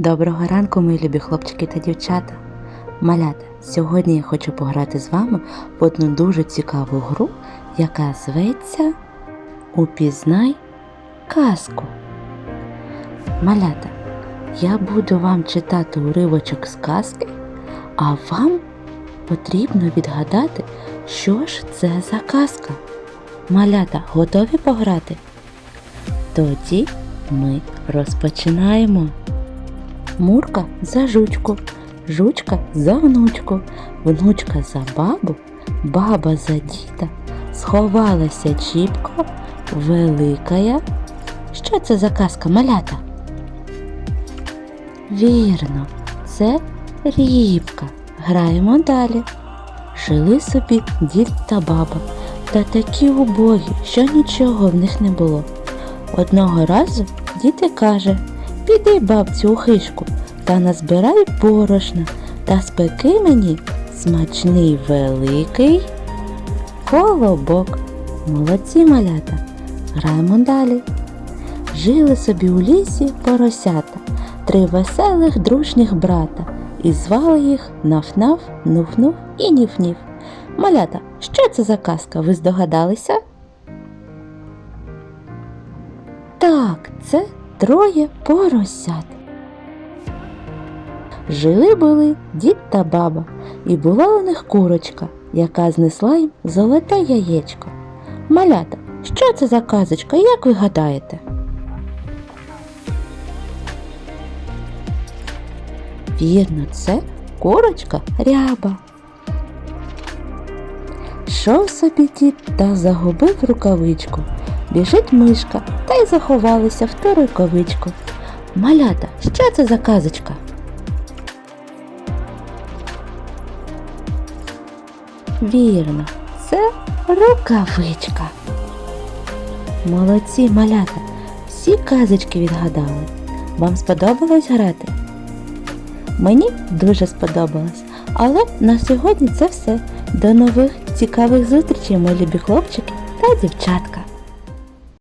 Доброго ранку, мої любі хлопчики та дівчата. Малята, сьогодні я хочу пограти з вами в одну дуже цікаву гру, яка зветься Упізнай казку. Малята, я буду вам читати уривочок з казки, а вам потрібно відгадати, що ж це за казка. Малята, готові пограти? Тоді ми розпочинаємо. Мурка за жучку, жучка за внучку, внучка за бабу, баба за діда, сховалася чіпко, великая. Що це за казка малята? Вірно, це рібка. Граємо далі. Жили собі дід та баба, та такі убогі, що нічого в них не було. Одного разу дід і каже Піди, бабцю, у хишку, та назбирай борошна, та спеки мені смачний великий колобок. Молодці малята. Граємо далі. Жили собі у лісі поросята, три веселих дружніх брата, і звали їх Наф-Наф, і Ніф-Ніф. Малята, що це за казка? Ви здогадалися? Так, це троє поросят. Жили були дід та баба, і була у них курочка, яка знесла їм золоте яєчко. Малята, що це за казочка, як ви гадаєте? Вірно, це курочка ряба. Йшов собі дід та загубив рукавичку. Біжить мишка та й заховалася в ту рукавичку. Малята, що це за казочка? Вірно, це рукавичка. Молодці малята, всі казочки відгадали. Вам сподобалось грати? Мені дуже сподобалось. Але на сьогодні це все. До нових цікавих зустрічей, мої любі хлопчики та дівчатка.